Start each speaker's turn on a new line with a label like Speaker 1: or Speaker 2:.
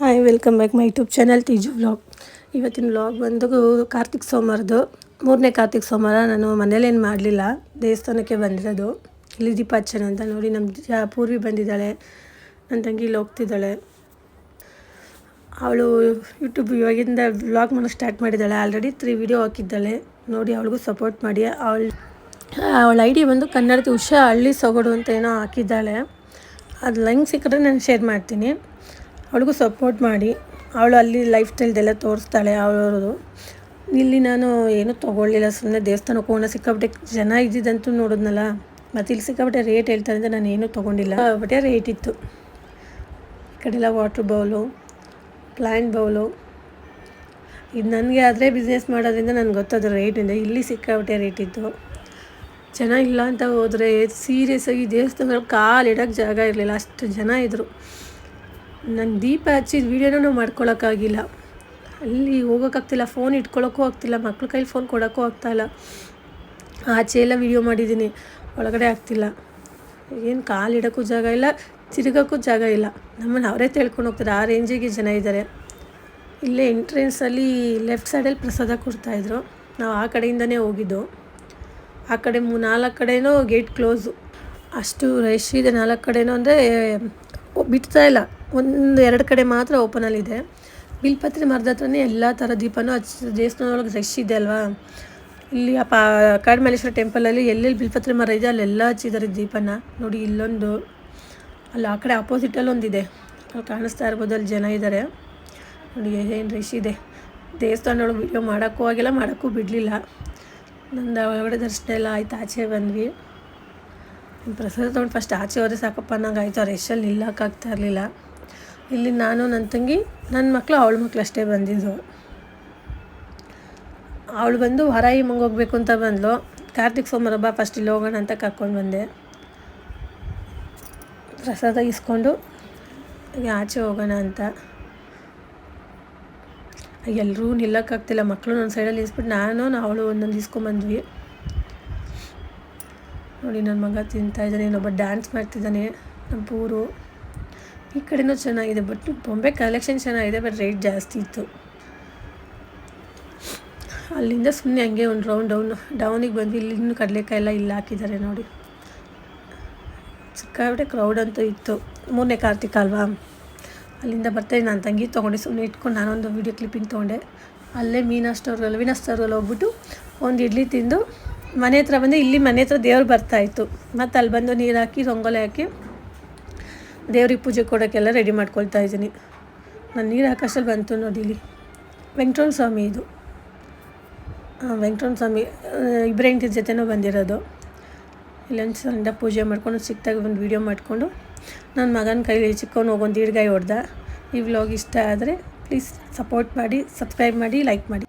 Speaker 1: Hi welcome back my YouTube channel Teeju vlog ಇವತ್ತಿನ vlog ಬಂದು ಕಾರ್ತಿಕ್ ಸೋಮವಾರದು ಮೂರನೇ ಕಾರ್ತಿಕ್ ಸೋಮವಾರ ನಾನು ಮನೇಲೇನು ಮಾಡಲಿಲ್ಲ, ದೇವಸ್ಥಾನಕ್ಕೆ ಬಂದಿರೋದು. ಇಲ್ಲಿ ದೀಪಾಚನ ಅಂತ ನೋಡಿ ನಮ್ಮ ಪೂರ್ವಿ ಬಂದಿದ್ದಾಳೆ ನನ್ನ ತಂಗಿ ಇಲ್ಲಿ ಹೋಗ್ತಿದ್ದಾಳೆ. ಅವಳು ಯೂಟ್ಯೂಬ್ ಇವಾಗಿಂದ ವ್ಲಾಗ್ ಮಾಡೋಕ್ಕೆ ಸ್ಟಾರ್ಟ್ ಮಾಡಿದ್ದಾಳೆ. ಆಲ್ರೆಡಿ ತ್ರೀ ವಿಡಿಯೋ ಹಾಕಿದ್ದಾಳೆ. ನೋಡಿ, ಅವಳಿಗೂ ಸಪೋರ್ಟ್ ಮಾಡಿ, ಅವಳು, ಅವಳ ಐ ಡಿ ಬಂದು ಕನ್ನಡದ ಉಷಾ ಹಳ್ಳಿ ಸೊಗಡು ಅಂತ ಏನೋ ಹಾಕಿದ್ದಾಳೆ. ಅದು ಲೈನ್ ಸಿಕ್ಕರೆ ನಾನು ಶೇರ್ ಮಾಡ್ತೀನಿ. ಅವಳಿಗೂ ಸಪೋರ್ಟ್ ಮಾಡಿ. ಅವಳು ಅಲ್ಲಿ ಲೈಫ್ ಸ್ಟೈಲ್ದೆಲ್ಲ ತೋರಿಸ್ತಾಳೆ ಅವಳವ್ರದ್ದು ಇಲ್ಲಿ ನಾನು ಏನೂ ತೊಗೊಳ್ಳಿಲ್ಲ ಸುಮ್ಮನೆ ದೇವಸ್ಥಾನಕ್ಕೆ ಹೋಗೋಣ, ಸಿಕ್ಕಾಪಟ್ಟೆ ಜನ ಇದ್ದಿದ್ದಂತೂ ನೋಡಿದ್ನಲ್ಲ. ಮತ್ತು ಇಲ್ಲಿ ಸಿಕ್ಕಾಪಟ್ಟೆ ರೇಟ್ ಹೇಳ್ತಾರೆ ಅಂತ ನಾನು ಏನೂ ತೊಗೊಂಡಿಲ್ಲ. ಬಟ್ಟೆ ರೇಟ್ ಇತ್ತು. ಈ ಕಡೆಲ್ಲ ವಾಟ್ರ್ ಬೌಲು ಪ್ಲ್ಯಾಂಟ್ ಬೌಲು ಇದು ನನಗೆ ಆದರೆ ಬಿಸ್ನೆಸ್ ಮಾಡೋದ್ರಿಂದ ನನಗೆ ಗೊತ್ತದ ರೇಟಿಂದ ಇಲ್ಲಿ ಸಿಕ್ಕಾಪಟ್ಟೆ ರೇಟ್ ಇತ್ತು. ಜನ ಇಲ್ಲ ಅಂತ ಹೋದರೆ ಸೀರಿಯಸ್ ಆಗಿ ದೇವಸ್ಥಾನದಲ್ಲಿ ಕಾಲು ಇಡೋಕ್ಕೆ ಜಾಗ ಇರಲಿಲ್ಲ. ಅಷ್ಟು ಜನ ಇದ್ದರು ನಾನು ದೀಪ ಹಚ್ಚಿದ ವೀಡಿಯೋನೂ ಮಾಡ್ಕೊಳಕ್ಕಾಗಿಲ್ಲ. ಅಲ್ಲಿ ಹೋಗೋಕ್ಕಾಗ್ತಿಲ್ಲ ಫೋನ್ ಇಟ್ಕೊಳ್ಳೋಕ್ಕೂ ಆಗ್ತಿಲ್ಲ, ಮಕ್ಳ ಕೈಲಿ ಫೋನ್ ಕೊಡೋಕ್ಕೂ ಆಗ್ತಾಯಿಲ್ಲ ಆಚೆ ಎಲ್ಲ ವೀಡಿಯೋ ಮಾಡಿದ್ದೀನಿ ಒಳಗಡೆ ಆಗ್ತಿಲ್ಲ. ಏನು ಕಾಲು ಇಡೋಕ್ಕೂ ಜಾಗ ಇಲ್ಲ, ತಿರುಗೋಕ್ಕೂ ಜಾಗ ಇಲ್ಲ. ನಮ್ಮನ್ನು ಅವರೇ ತಿಳ್ಕೊಂಡು ಹೋಗ್ತಾರೆ ಆ ರೇಂಜಿಗೆ ಜನ ಇದ್ದಾರೆ ಇಲ್ಲೇ ಎಂಟ್ರೆನ್ಸಲ್ಲಿ ಲೆಫ್ಟ್ ಸೈಡಲ್ಲಿ ಪ್ರಸಾದ ಕೊಡ್ತಾಯಿದ್ರು ನಾವು ಆ ಕಡೆಯಿಂದನೇ ಹೋಗಿದ್ದು. ಆ ಕಡೆ ಮೂ, ನಾಲ್ಕು ಕಡೆನೂ ಗೇಟ್ ಕ್ಲೋಸು ಅಷ್ಟು ರಶ್ ಇದೆ, ನಾಲ್ಕು ಕಡೆನೂ ಅಂದರೆ, ಬಿಡ್ತಾ ಇಲ್ಲ. ಒಂದು ಎರಡು ಕಡೆ ಮಾತ್ರ ಓಪನಲ್ಲಿದೆ ಬಿಲ್ಪತ್ರೆ ಮರದ ಹತ್ರನೇ ಎಲ್ಲ ಥರ ದೀಪನೂ ಹಚ್ಚ ದೇವಸ್ಥಾನ ರಶ್ ಇದೆ ಅಲ್ವಾ? ಇಲ್ಲಿ ಆ ಪಾ, ಕಾಡ್ಮಲ್ಲೇಶ್ವರ ಟೆಂಪಲಲ್ಲಿ ಎಲ್ಲೆಲ್ಲಿ ಬಿಲ್ಪತ್ರೆ ಮರ ಇದೆ ಅಲ್ಲೆಲ್ಲ ಹಚ್ಚಿದ್ದಾರೆ ದೀಪನ. ನೋಡಿ ಇಲ್ಲೊಂದು, ಅಲ್ಲಿ ಆ ಕಡೆ ಆಪೋಸಿಟಲ್ಲಿ ಒಂದಿದೆ ಅಲ್ಲಿ ಕಾಣಿಸ್ತಾ ಇರ್ಬೋದು ಅಲ್ಲಿ ಜನ ಇದ್ದಾರೆ ನೋಡಿ ಏನು ರಶ್ ಇದೆ. ದೇವಸ್ಥಾನದೊಳಗೆ ವೀಡಿಯೋ ಮಾಡೋಕ್ಕೂ ಆಗಿಲ್ಲ, ಮಾಡೋಕ್ಕೂ ಬಿಡಲಿಲ್ಲ. ನಂದು ಒಳಗಡೆ ದರ್ಶನ ಎಲ್ಲ ಆಯ್ತು, ಆಚೆ ಬಂದ್ವಿ. ಪ್ರಸಾದ ತೊಗೊಂಡು ಫಸ್ಟ್ ಆಚೆ ಹೋದ್ರೆ ಸಾಕಪ್ಪ ನಂಗೆ ಆಯಿತು. ಆ ಎಷ್ಟಲ್ಲಿ ನಿಲ್ಲಕ್ಕಾಗ್ತಾ ಇರಲಿಲ್ಲ. ಇಲ್ಲಿ ನಾನು ನನ್ನ ತಂಗಿ ನನ್ನ ಮಕ್ಕಳು ಅವಳ ಮಕ್ಕಳು ಅಷ್ಟೇ ಬಂದಿದ್ದು. ಅವಳು ಬಂದು ಹೊರಾಯಿ ಮಂಗೆ ಹೋಗ್ಬೇಕು ಅಂತ ಬಂದಳು ಕಾರ್ತಿಕ್ ಸೋಮವಾರ ಬಾ ಫಸ್ಟ್ ಇಲ್ಲಿ ಹೋಗೋಣ ಅಂತ ಕರ್ಕೊಂಡು ಬಂದೆ. ಪ್ರಸಾದ ಇಸ್ಕೊಂಡು ಆಚೆ ಹೋಗೋಣ ಅಂತ. ಎಲ್ಲರೂ ನಿಲ್ಲಕ್ಕಾಗ್ತಿಲ್ಲ ಮಕ್ಕಳು ನನ್ನ ಸೈಡಲ್ಲಿ ಇಸ್ಬಿಟ್ಟು ನಾನು ಅವಳು ಒಂದೊಂದು ಇಸ್ಕೊಂಬಂದ್ವಿ. ನೋಡಿ ನನ್ನ ಮಗ ತಿಂತಾಯಿದ್ದಾನೆ ಇನ್ನೊಬ್ಬ ಡ್ಯಾನ್ಸ್ ಮಾಡ್ತಿದ್ದಾನೆ ನಮ್ಮ ಪೂರು. ಈ ಕಡೆನೂ ಚೆನ್ನಾಗಿದೆ ಬಟ್ ಬೊಂಬೆ ಕಲೆಕ್ಷನ್ ಚೆನ್ನಾಗಿದೆ ಬಟ್ ರೇಟ್ ಜಾಸ್ತಿ ಇತ್ತು. ಅಲ್ಲಿಂದ ಸುಮ್ಮನೆ ಹಂಗೆ ಒಂದು ರೌಂಡ್ ಡೌನ್ ಡೌನಿಗೆ ಬಂದು ಇಲ್ಲಿ ಇನ್ನೂ ಕಡಲೆಕಾಯಿ ಎಲ್ಲ ಇಲ್ಲಿ ಹಾಕಿದ್ದಾರೆ ನೋಡಿ. ಸಿಕ್ಕಾಬಿಟ್ಟೆ ಕ್ರೌಡ್ ಅಂತೂ ಇತ್ತು. ಮೂರನೇ ಕಾರ್ತಿಕ ಅಲ್ವಾ? ಅಲ್ಲಿಂದ ಬರ್ತಾಯಿದ್ದೆ ನಾನು ತಂಗಿ ತೊಗೊಂಡೆ ಸುಮ್ಮನೆ ಇಟ್ಕೊಂಡು ನಾನೊಂದು ವೀಡಿಯೋ ಕ್ಲಿಪ್ಪಿಂಗ್ ತೊಗೊಂಡೆ. ಅಲ್ಲೇ ಮೀನಾ ಸ್ಟೋರ್ಗಲ್ಲಿ ವೀನಾ ಸ್ಟೋರ್ಗಲ್ಲಿ ಹೋಗ್ಬಿಟ್ಟು ಒಂದು ಇಡ್ಲಿ ತಿಂದು ಮನೆ ಹತ್ರ ಬಂದು, ಇಲ್ಲಿ ಮನೆ ಹತ್ರ ದೇವ್ರು ಬರ್ತಾಯಿತ್ತು ಮತ್ತು ಅಲ್ಲಿ ಬಂದು ನೀರು ಹಾಕಿ, ರಂಗೋಲಿ ಹಾಕಿ ದೇವ್ರಿಗೆ ಪೂಜೆ ಕೊಡೋಕ್ಕೆಲ್ಲ ರೆಡಿ ಮಾಡ್ಕೊಳ್ತಾ ಇದ್ದೀನಿ. ನಾನು ನೀರು ಆಕಾಶಲ್ಲಿ ಬಂತು ನೋಡಿ ಇಲ್ಲಿ. ವೆಂಕಟರಮಣ ಸ್ವಾಮಿ ಇದು. ವೆಂಕಟರಮಣ ಸ್ವಾಮಿ ಇಬ್ಬರ ಜೊತೆನೂ ಬಂದಿರೋದು. ಇಲ್ಲೊಂದು ಸಣ್ಣ ಪೂಜೆ ಮಾಡ್ಕೊಂಡು ಚಿಕ್ಕದಾಗಿ ಒಂದು ವೀಡಿಯೋ ಮಾಡಿಕೊಂಡು ನನ್ನ ಮಗನ ಕೈಲಿ ಚಿಕ್ಕವನು ಹೋಗೊಂದು ಈಡ್ಗಾಯಿ ಹೊಡೆದ. ಈ ವ್ಲಾಗ್ ಇಷ್ಟ ಆದರೆ ಪ್ಲೀಸ್ ಸಪೋರ್ಟ್ ಮಾಡಿ ಸಬ್ಸ್ಕ್ರೈಬ್ ಮಾಡಿ ಲೈಕ್ ಮಾಡಿ.